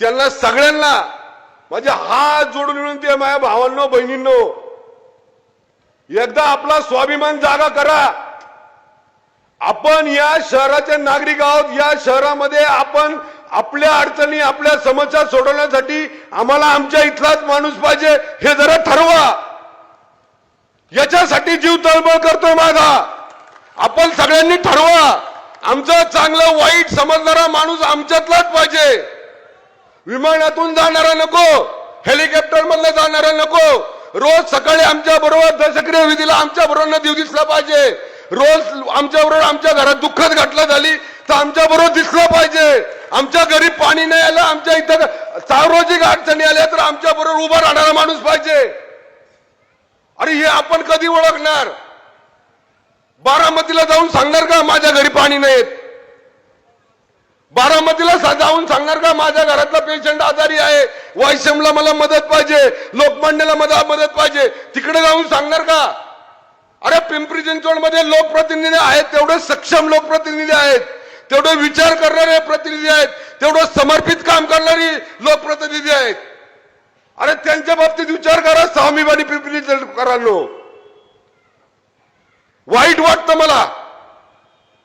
त्यांना सगळ्यांना माझे हात जोडून विनंती आहे माझ्या भावांनो बहिणींनो एकदा आपला स्वाभिमान जागा करा. आपण या शहराचे नागरिक आहोत. या शहरामध्ये आपण आपल्या अडचणी आपल्या समस्या सोडवण्यासाठी आम्हाला आमच्या इथलाच माणूस पाहिजे हे जरा ठरवा. याच्यासाठी जीव तळमळ करतोय माझा. आपण सगळ्यांनी ठरवा. आमचं चांगलं वाईट समजणारा माणूस आमच्यातलाच पाहिजे. विमानातून जाणारा नको. हेलिकॉप्टर मधनं जाणारा नको. रोज सकाळी आमच्या बरोबर दशक्रिय विधीला आमच्या बरोबर देव दिसला पाहिजे. रोज आमच्या बरोबर आमच्या घरात दुःखद घटना झाली तर आमच्या बरोबर दिसलं पाहिजे. आमच्या घरी पाणी नाही आलं आमच्या इथं सार्वजिक अडचणी आल्या तर आमच्या बरोबर उभा राहणारा माणूस पाहिजे. अरे हे आपण कधी ओळखणार? बारामतीला जाऊन सांगणार का माझ्या घरी पाणी नाहीत? बारामतीला सा- जाऊन सांगणार का माझ्या घरातला पेशंट आजारी आहे? वायशमला मला मदत पाहिजे. लोकमान्यला मला मदत पाहिजे. तिकडे जाऊन सांगणार का? अरे पिंपरी चिंचवडमध्ये लोकप्रतिनिधी आहेत तेवढे सक्षम लोकप्रतिनिधी आहेत. तेवढे विचार करणारे प्रतिनिधी आहेत. तेवढं समर्पित काम करणारी लोकप्रतिनिधी आहेत. अरे त्यांच्या बाबतीत विचार करा स्वामीबानी पिंपरी चिंचवडकरांनो वाईट वाटतं मला.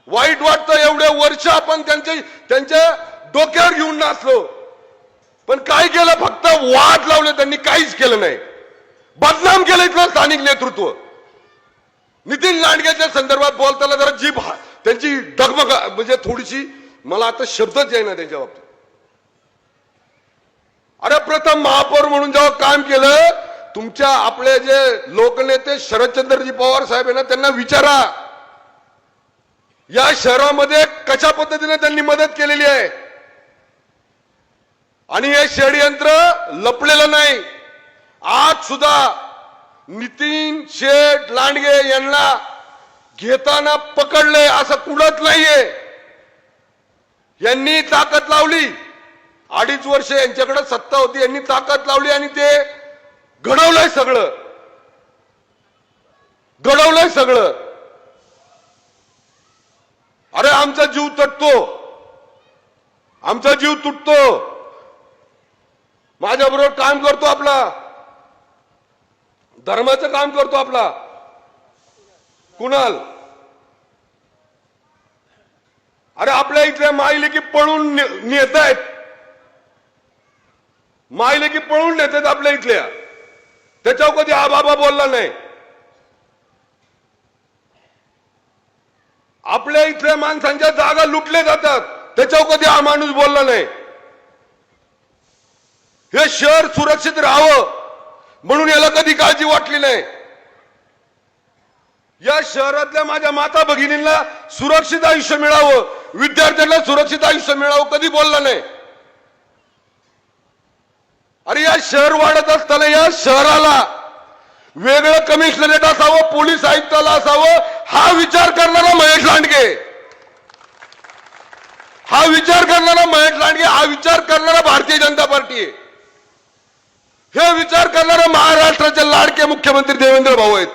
वाईट वाटतं एवढे वर्ष आपण त्यांचे त्यांच्या डोक्यावर घेऊन नाचलो. पण काय केलं फक्त वाट लावले त्यांनी काहीच केलं नाही. बदनाम केलं इथलं स्थानिक नेतृत्व. नितीन लांडगेच्या संदर्भात बोलताना जरा जीभ हा- त्यांची डगमग म्हणजे थोडीशी मला आता शब्दच येईना त्यांच्या बाबतीत. अरे प्रथम महापौर म्हणून जेव्हा काम केलं तुमच्या आपले जे लोकनेते शरदचंद्रजी पवार साहेब आहे ना त्यांना विचारा. या शहरामध्ये कशा पद्धतीने त्यांनी मदत केलेली आहे? आणि हे षडयंत्र लपलेलं नाही. आज सुद्धा नितीन शेठ लांडगे यांना घेताना पकडले असं कुणत नाहीये. यांनी ताकद लावली. अडीच वर्ष यांच्याकडे सत्ता होती यांनी ताकद लावली आणि ते घडवलंय सगळं. घडवलंय सगळं. अरे आमचा जीव तटतो आमचा जीव तुटतो. माझ्याबरोबर काम करतो आपला. धर्माचं काम करतो आपला. कुणाल? अरे आपल्या इथल्या माईले की पळून नेत आहेत माईले की पळून आहेत आपल्या इथल्या. त्याच्यावर कधी आबाबा बाबा बोलला नाही. आपल्या इथल्या माणसांच्या जागा लुटल्या जातात. त्याच्यावर कधी हा माणूस बोलला नाही. हे शहर सुरक्षित राहावं म्हणून याला कधी काळजी वाटली नाही. या शहरातल्या माझ्या माता भगिनींना सुरक्षित आयुष्य मिळावं विद्यार्थ्यांना सुरक्षित आयुष्य मिळावं कधी बोलला नाही. अरे या शहर वाढत असताना या शहराला वेगळं कमिशनरेट असावं पोलीस आयुक्ताला असावं हा विचार करणारा महेश लांडगे. हा विचार करणारा महेश लांडगे हा विचार करणारा भारतीय जनता पार्टी आहे. हे विचार करणारा महाराष्ट्राचे लाडके मुख्यमंत्री देवेंद्र भाऊ आहेत.